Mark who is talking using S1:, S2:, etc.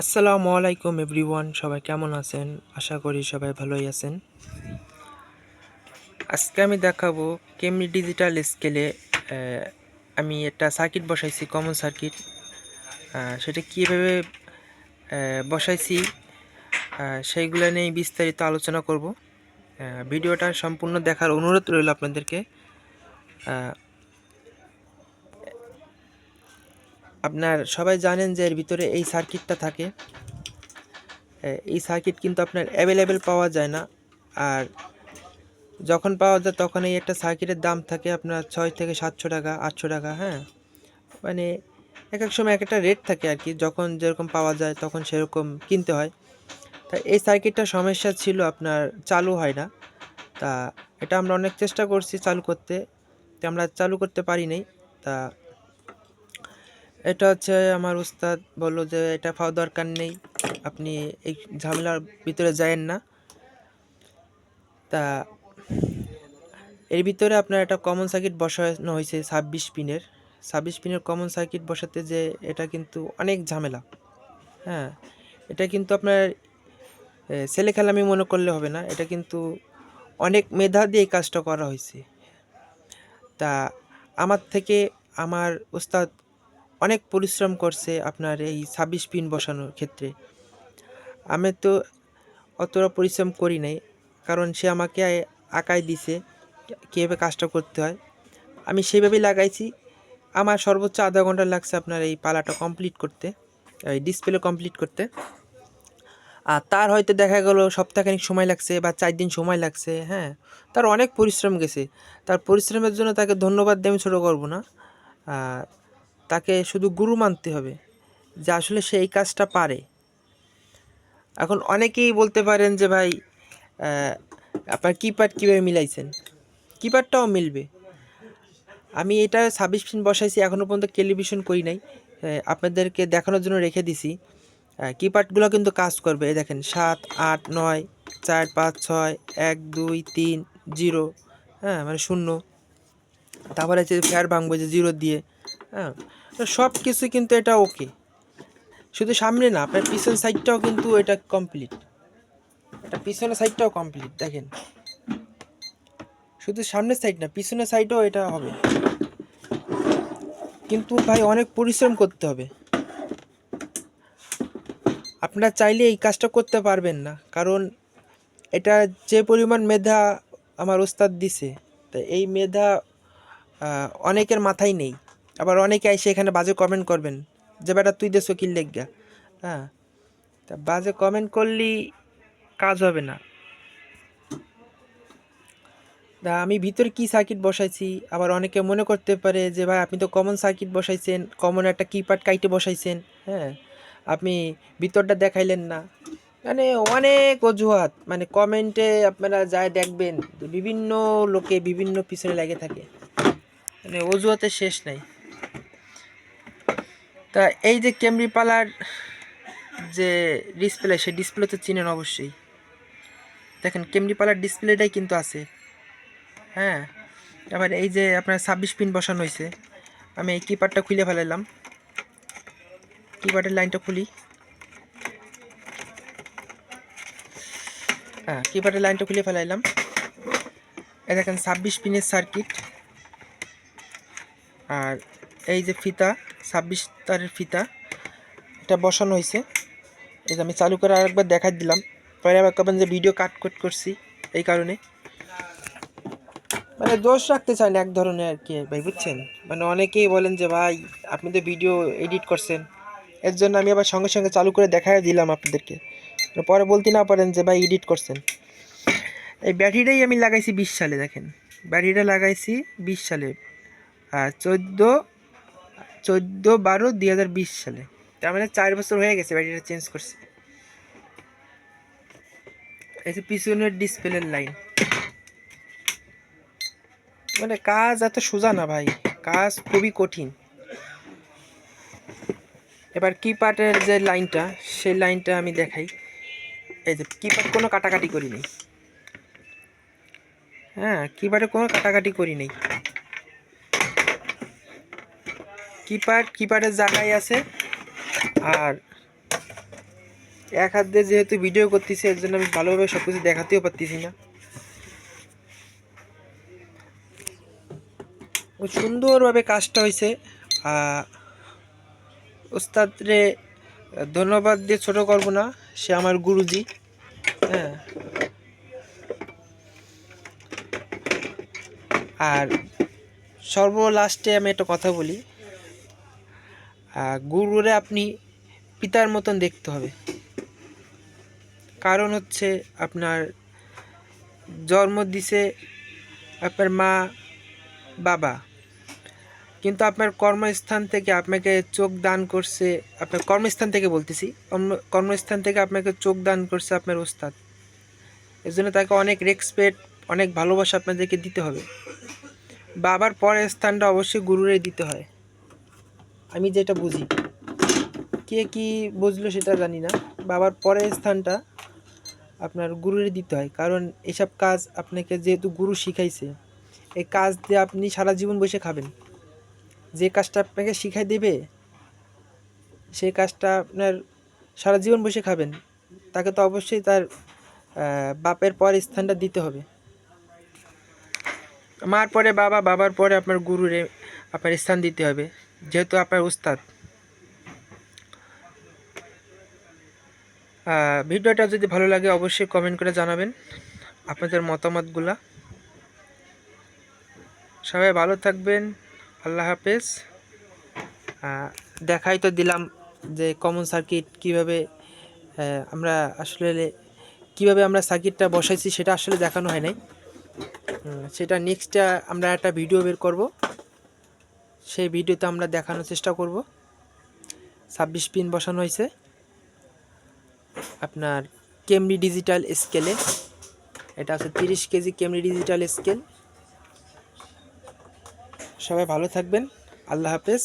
S1: আসসালামু আলাইকুম এভরিওয়ান, সবাই কেমন আছেন? আশা করি সবাই ভালোই আছেন। আজকে আমি দেখাবো কেমনি ডিজিটাল স্কেলে আমি একটা সার্কিট বসাইছি কমন সার্কিট সেটা কীভাবে বসাইছি সেইগুলো নিয়ে বিস্তারিত আলোচনা করব। ভিডিওটা সম্পূর্ণ দেখার অনুরোধ রইল আপনাদেরকে। আপনার সবাই জানেন যে এর ভিতরে এই সার্কিটটা থাকে। এই সার্কিট কিন্তু আপনার অ্যাভেলেবেল পাওয়া যায় না। আর যখন পাওয়া যায় তখন এই একটা সার্কিটের দাম থাকে আপনার ছয় থেকে সাতশো টাকা, আটশো টাকা হ্যাঁ? মানে এক এক সময় এক একটা রেট থাকে আর কি। যখন যেরকম পাওয়া যায় তখন সেরকম কিনতে হয়। তা এই সার্কিটটা সমস্যা ছিল আপনার চালু হয় না। তা এটা আমরা অনেক চেষ্টা করছি চালু করতে। তো আমরা চালু করতে পারি নাই। তা এটা হচ্ছে আমার উস্তাদ বলল যে এটা পাওয়া দরকার নেই। আপনি এই ঝামেলার ভিতরে যায়েন না। তা এর ভিতরে আপনার একটা কমন সার্কিট বসানো হয়েছে ছাব্বিশ পিনের। ছাব্বিশ পিনের কমন সার্কিট বসাতে যে এটা কিন্তু অনেক ঝামেলা। হ্যাঁ এটা কিন্তু আপনার ছেলে খেলা আমি মনে করলে হবে না। এটা কিন্তু অনেক মেধা দিয়ে কাজটা করা হয়েছে। তা আমার থেকে আমার উস্তাদ অনেক পরিশ্রম করছে আপনার এই ছাব্বিশ পিন বসানোর ক্ষেত্রে। আমি তো অতটা পরিশ্রম করি নাই, কারণ সে আমাকে আঁকাই দিছে কীভাবে কাজটা করতে হয়। আমি সেইভাবেই লাগাইছি। আমার সর্বোচ্চ আধা ঘণ্টা লাগছে আপনার এই পালাটা কমপ্লিট করতে, এই ডিসপ্লে কমপ্লিট করতে। আর তার হয়তো দেখা গেল সপ্তাহখানিক সময় লাগছে বা চার দিন সময় লাগছে হ্যাঁ তার অনেক পরিশ্রম গেছে। তার পরিশ্রমের জন্য তাকে ধন্যবাদ দিয়ে আমি ছোটো করব না। তাকে শুধু গুরু মানতে হবে, যে আসলে সে এই কাজটা পারে। এখন অনেকেই বলতে পারেন যে, ভাই আপনার কিপ্যাড কীভাবে মিলাইছেন? কিপ্যাডটাও মিলবে। আমি এটা ছাব্বিশ পিন বসাইছি এখনও পর্যন্ত টেলিভিশন করি নাই। আপনাদেরকে দেখানোর জন্য রেখে দিছি। কিপ্যাডগুলো কিন্তু কাজ করবে। এই দেখেন, সাত, আট, নয়, চার, পাঁচ, ছয়, এক, দুই, তিন, জিরো হ্যাঁ মানে শূন্য। তারপরে হচ্ছে ফেয়ার ভাঙবে যে জিরো দিয়ে হ্যাঁ। তো সব কিছু কিন্তু এটা ওকে শুধু সামনে না, আপনার পিছন সাইডটাও কিন্তু এটা কমপ্লিট এটা পিছনের সাইডটাও কমপ্লিট দেখেন। শুধু সামনের সাইড না, পিছনের সাইডও এটা হবে। কিন্তু ভাই, অনেক পরিশ্রম করতে হবে। আপনারা চাইলে এই কাজটা করতে পারবেন না, কারণ এটা যে পরিমাণ মেধা আমার ওস্তাদ দিছে, তা এই মেধা অনেকের মাথায় নেই। আবার অনেকে এসে এখানে বাজে কমেন্ট করবেন। যে বেটা তুই দেশ কিল লেগা হ্যাঁ তা বাজে কমেন্ট করলি কাজ হবে না। তা আমি ভিতরে কি সার্কিট বসাইছি? আবার অনেকে মনে করতে পারে যে, ভাই, আপনি তো কমন সার্কিট বসাইছেন কমন একটা কিপ্যাড কাইটে বসাইছেন। হ্যাঁ আপনি ভিতরটা দেখাইলেন না। মানে অনেক অজুহাত। মানে কমেন্টে আপনারা যায় দেখবেন বিভিন্ন লোকে বিভিন্ন পিছনে লেগে থাকে। মানে অজুহাতের শেষ নাই। তা এই যে ক্যামরি পালার যে ডিসপ্লে সেই ডিসপ্লে তো চিনেন অবশ্যই। দেখেন ক্যামরি পালার ডিসপ্লেটাই কিন্তু আছে। হ্যাঁ আবার এই যে আপনার ছাব্বিশ পিন বসানো হয়েছে আমি এই কিপ্যাডটা খুলে ফেলাইলাম। কিপ্যাডের লাইনটা খুলি। হ্যাঁ কিপ্যাডের লাইনটা খুলে ফেলাইলাম। এই দেখেন, ছাব্বিশ পিনের সার্কিট আর এই যে ফিতা ছাব্বিশ তারের ফিতা। এটা বসানো হয়েছে। এই যে আমি চালু করে আরেকবার দেখাই দিলাম। পরে আবার কবেন যে ভিডিও কাট কাট করছি এই কারণে। মানে দোষ রাখতে চান এক ধরনের আর কি ভাই, বুঝছেন? মানে অনেকেই বলেন যে, ভাই, আপনি তো ভিডিও এডিট করছেন। এর জন্য আমি আবার সঙ্গে সঙ্গে চালু করে দেখাই দিলাম আপনাদেরকে। মানে পরে বলতে না পারেন যে, ভাই এডিট করছেন। এই ব্যাটারিটাই আমি লাগাইছি বিশ সালে, দেখেন। ব্যাটারিটা লাগাইছি বিশ সালে। আর চোদ্দ চোদ্দ বারো দুই হাজার বিশ সালে। তার মানে চার বছর হয়ে গেছে ব্যাটারিটা চেঞ্জ করছে। যে পিছনের ডিসপ্লের লাইন মানে কাজ এত সোজা না ভাই, কাজ খুবই কঠিন। এবার কিপ্যাডের যে লাইনটা সেই লাইনটা আমি দেখাই। এই যে কিপ্যাড কোনো কাটাকাটি করি নেই হ্যাঁ কিপ্যাডে কোনো কাটাকাটি করি নেই কিপ্যাড কিপারের জায়গায় আছে। আর এক হাত দিয়ে যেহেতু ভিডিও করতেছি, এর জন্য আমি ভালোভাবে সব কিছু দেখাতেও পারতেছি না। সুন্দরভাবে কাজটা হয়েছে। ওস্তাদরে ধন্যবাদ দিয়ে ছোটো করব না, সে আমার গুরুজি। হ্যাঁ। আর সর্ব লাস্টে আমি একটা কথা বলি। গুরুরে আপনি পিতার মতন দেখতে হবে। কারণ হচ্ছে আপনার জন্ম দিছে আপনার মা, বাবা। কিন্তু আপনার কর্মস্থান থেকে আপনাকে চোখ দান করছে, আপনার কর্মস্থান থেকে বলতেছি কর্ম- কর্মস্থান থেকে আপনাকে চোখ দান করছে আপনার ওস্তাদ। এর জন্য তাকে অনেক রেসপেক্ট অনেক ভালোবাসা আপনাদেরকে দিতে হবে। বাবার পরের স্থানটা অবশ্যই গুরুরে দিতে হয়। আমি যেটা বুঝি, কে কি বুঝলো সেটা জানি না। বাবার পরের স্থানটা আপনার গুরুরে দিতে হয়, কারণ এসব কাজ আপনাকে যেহেতু গুরু শিখাইছে, এই কাজ দিয়ে আপনি সারা জীবন বসে খাবেন। যে কাজটা আপনাকে শিখাই দেবে সেই কাজটা আপনার সারা জীবন বসে খাবেন। তাকে তো অবশ্যই তার বাপের পর স্থানটা দিতে হবে। মার পরে বাবা, বাবার পরে আপনার গুরুরে আপনার স্থান দিতে হবে। যেহেতু আপনার উস্তাদ। ভিডিওটা যদি ভালো লাগে অবশ্যই কমেন্ট করে জানাবেন আপনাদের মতামতগুলা। সবাই ভালো থাকবেন, আল্লাহ হাফেজ। দেখাই তো দিলাম যে কমন সার্কিট কীভাবে আমরা আসলে কীভাবে আমরা সার্কিটটা বসাইছি সেটা আসলে দেখানো হয় নাই। সেটা নেক্সটটা আমরা একটা ভিডিও বের করব। সেই ভিডিওতে আমরা দেখানোর চেষ্টা করব। ছাব্বিশ পিন বসানো হয়েছে। আপনার কেমরি ডিজিটাল স্কেলে। এটা আছে তিরিশ কেজি কেমরি ডিজিটাল স্কেল। সবাই ভালো থাকবেন। আল্লাহ হাফেজ।